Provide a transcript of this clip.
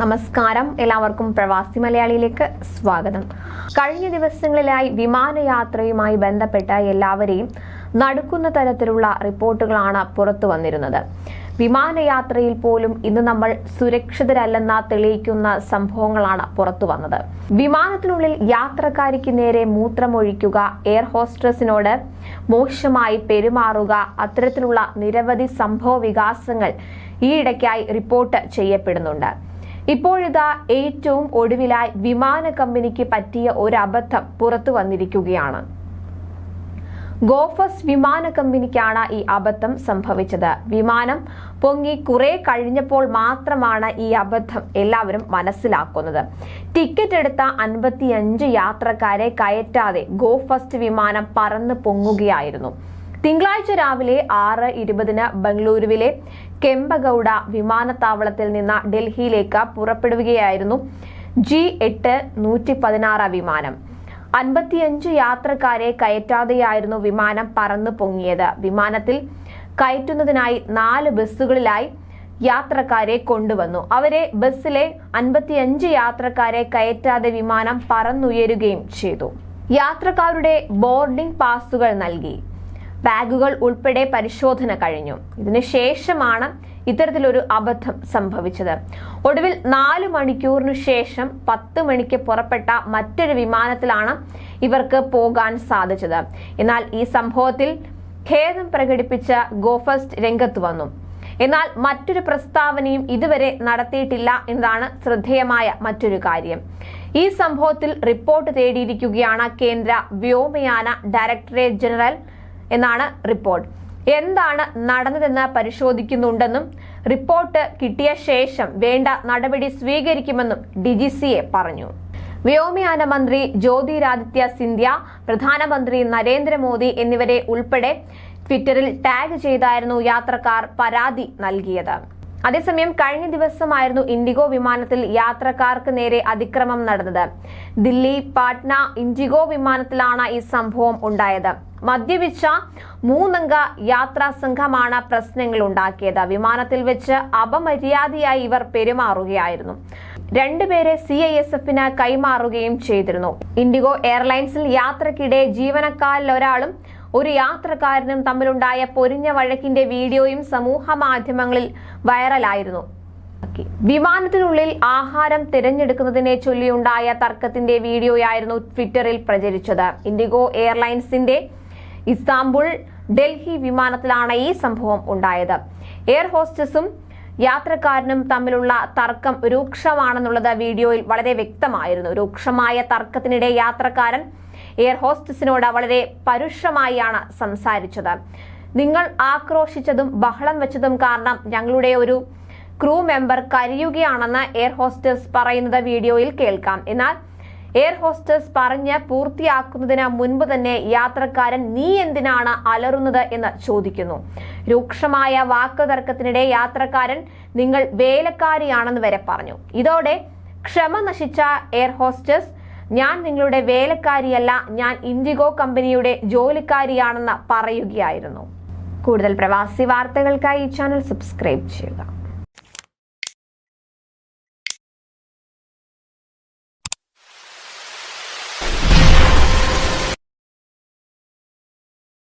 നമസ്കാരം. എല്ലാവർക്കും പ്രവാസി മലയാളിയിലേക്ക് സ്വാഗതം. കഴിഞ്ഞ ദിവസങ്ങളിലായി വിമാനയാത്രയുമായി ബന്ധപ്പെട്ട എല്ലാവരെയും നടുക്കുന്ന തരത്തിലുള്ള റിപ്പോർട്ടുകളാണ് പുറത്തു വന്നിരുന്നത്. വിമാനയാത്രയിൽ പോലും ഇന്ന് നമ്മൾ സുരക്ഷിതരല്ലെന്ന തെളിയിക്കുന്ന സംഭവങ്ങളാണ് പുറത്തു വന്നത്. വിമാനത്തിനുള്ളിൽ യാത്രക്കാരിക്ക് നേരെ മൂത്രമൊഴിക്കുക എയർ ഹോസ്റ്റസിനോട് മോശമായി പെരുമാറുക അത്തരത്തിലുള്ള നിരവധി സംഭവ വികാസങ്ങൾ ഈയിടയ്ക്കായി റിപ്പോർട്ട് ചെയ്യപ്പെടുന്നുണ്ട്. ഇപ്പോഴിതാ ഏറ്റവും ഒടുവിലായി വിമാന കമ്പനിക്ക് പറ്റിയ ഒരു അബദ്ധം പുറത്തു വന്നിരിക്കുകയാണ്. ഗോഫസ് വിമാന കമ്പനിക്കാണ് ഈ അബദ്ധം സംഭവിച്ചത്. വിമാനം പൊങ്ങി കുറെ കഴിഞ്ഞപ്പോൾ മാത്രമാണ് ഈ അബദ്ധം എല്ലാവരും മനസ്സിലാക്കുന്നത്. ടിക്കറ്റ് എടുത്ത അൻപത്തിയഞ്ച് യാത്രക്കാരെ കയറ്റാതെ ഗോഫസ്റ്റ് വിമാനം പറന്ന് പൊങ്ങുകയായിരുന്നു. തിങ്കളാഴ്ച രാവിലെ ആറ് ഇരുപതിന് ബംഗളൂരുവിലെ കെമ്പഗൌഡ വിമാനത്താവളത്തിൽ നിന്ന് ഡൽഹിയിലേക്ക് പുറപ്പെടുകയായിരുന്നു ജി എട്ട് നൂറ്റി പതിനാറ് വിമാനം. അൻപത്തിയഞ്ച് യാത്രക്കാരെ കയറ്റാതെയായിരുന്നു വിമാനം പറന്നു പൊങ്ങിയത്. വിമാനത്തിൽ കയറ്റുന്നതിനായി നാല് ബസ്സുകളിലായി യാത്രക്കാരെ കൊണ്ടുവന്നു. അവരെ ബസ്സിലെ അൻപത്തിയഞ്ച് യാത്രക്കാരെ കയറ്റാതെ വിമാനം പറന്നുയരുകയും ചെയ്തു. യാത്രക്കാരുടെ ബോർഡിംഗ് പാസുകൾ നൽകി. ബാഗുകൾ ഉൾപ്പെടെ പരിശോധന കഴിഞ്ഞു. ഇതിനുശേഷമാണ് ഇത്തരത്തിലൊരു അബദ്ധം സംഭവിച്ചത്. ഒടുവിൽ നാല് മണിക്കൂറിനു ശേഷം പത്ത് മണിക്ക് പുറപ്പെട്ട മറ്റൊരു വിമാനത്തിലാണ് ഇവർക്ക് പോകാൻ സാധിച്ചത്. എന്നാൽ ഈ സംഭവത്തിൽ ഖേദം പ്രകടിപ്പിച്ച ഗോഫസ്റ്റ് രംഗത്ത് വന്നു. എന്നാൽ മറ്റൊരു പ്രസ്താവനയും ഇതുവരെ നടത്തിയിട്ടില്ല എന്നതാണ് ശ്രദ്ധേയമായ മറ്റൊരു കാര്യം. ഈ സംഭവത്തിൽ റിപ്പോർട്ട് തേടിയിരിക്കുകയാണ് കേന്ദ്ര വ്യോമയാന ഡയറക്ടറേറ്റ് ജനറൽ എന്നാണ് റിപ്പോർട്ട്. എന്താണ് നടന്നതെന്ന് പരിശോധിക്കുന്നുണ്ടെന്നും റിപ്പോർട്ട് കിട്ടിയ ശേഷം വേണ്ട നടപടി സ്വീകരിക്കുമെന്നും ഡിജിസിയെ പറഞ്ഞു. വ്യോമയാന മന്ത്രി ജ്യോതിരാദിത്യ സിന്ധ്യ പ്രധാനമന്ത്രി നരേന്ദ്രമോദി എന്നിവരെ ഉൾപ്പെടെ ട്വിറ്ററിൽ ടാഗ് ചെയ്തായിരുന്നു യാത്രക്കാർ പരാതി നൽകിയത്. അതേസമയം കഴിഞ്ഞ ദിവസമായിരുന്നു ഇൻഡിഗോ വിമാനത്തിൽ യാത്രക്കാർക്ക് നേരെ അതിക്രമം നടന്നത്. ദില്ലി പാട്ന ഇൻഡിഗോ വിമാനത്തിലാണ് ഈ സംഭവം ഉണ്ടായത്. മദ്യപിച്ച മൂന്നംഗ യാത്രാ സംഘമാണ് പ്രശ്നങ്ങൾ ഉണ്ടാക്കിയത്. വിമാനത്തിൽ വെച്ച് അപമര്യാദയായി ഇവർ പെരുമാറുകയായിരുന്നു. രണ്ടുപേരെ സി ഐ എസ് എഫിന് കൈമാറുകയും ചെയ്തിരുന്നു. ഇൻഡിഗോ എയർലൈൻസിൽ യാത്രക്കിടെ ജീവനക്കാരിൽ ഒരാളും ഒരു യാത്രക്കാരനും തമ്മിലുണ്ടായ പൊരിഞ്ഞ വഴക്കിന്റെ വീഡിയോയും സമൂഹ മാധ്യമങ്ങളിൽ വൈറലായിരുന്നു. വിമാനത്തിനുള്ളിൽ ആഹാരം തിരഞ്ഞെടുക്കുന്നതിനെ ചൊല്ലിയുണ്ടായ തർക്കത്തിന്റെ വീഡിയോയായിരുന്നു ട്വിറ്ററിൽ പ്രചരിച്ചത്. ഇൻഡിഗോ എയർലൈൻസിന്റെ ഇസ്താംബുൾ ഡൽഹി വിമാനത്തിലാണ് ഈ സംഭവം ഉണ്ടായത്. എയർ ഹോസ്റ്റസും യാത്രക്കാരനും തമ്മിലുള്ള തർക്കം രൂക്ഷമാണെന്നുള്ളത് വീഡിയോയിൽ വളരെ വ്യക്തമായിരുന്നു. രൂക്ഷമായ തർക്കത്തിനിടെ യാത്രക്കാരൻ എയർ ഹോസ്റ്റസിനോട് വളരെ പരുഷമായാണ് സംസാരിച്ചത്. നിങ്ങൾ ആക്രോശിച്ചതും ബഹളം വെച്ചതും കാരണം ഞങ്ങളുടെ ഒരു ക്രൂ മെമ്പർ കരയുകയാണെന്ന് എയർ ഹോസ്റ്റസ് പറയുന്നത് വീഡിയോയിൽ കേൾക്കാം. എന്നാൽ എയർ ഹോസ്റ്റസ് പറഞ്ഞ് പൂർത്തിയാക്കുന്നതിന് മുൻപ് തന്നെ യാത്രക്കാരൻ നീ എന്തിനാണ് അലറുന്നത്? എന്ന് ചോദിക്കുന്നു. രൂക്ഷമായ വാക്കുതർക്കത്തിനിടെ യാത്രക്കാരൻ നിങ്ങൾ വേലക്കാരിയാണെന്ന് വരെ പറഞ്ഞു. ഇതോടെ ക്ഷമ നശിച്ച എയർ ഹോസ്റ്റസ് ഞാൻ നിങ്ങളുടെ വേലക്കാരിയല്ല ഞാൻ ഇൻഡിഗോ കമ്പനിയുടെ ജോലിക്കാരിയാണെന്ന് പറയുകയായിരുന്നു. കൂടുതൽ പ്രവാസി വാർത്തകൾക്കായി ഈ ചാനൽ സബ്സ്ക്രൈബ് ചെയ്യുക.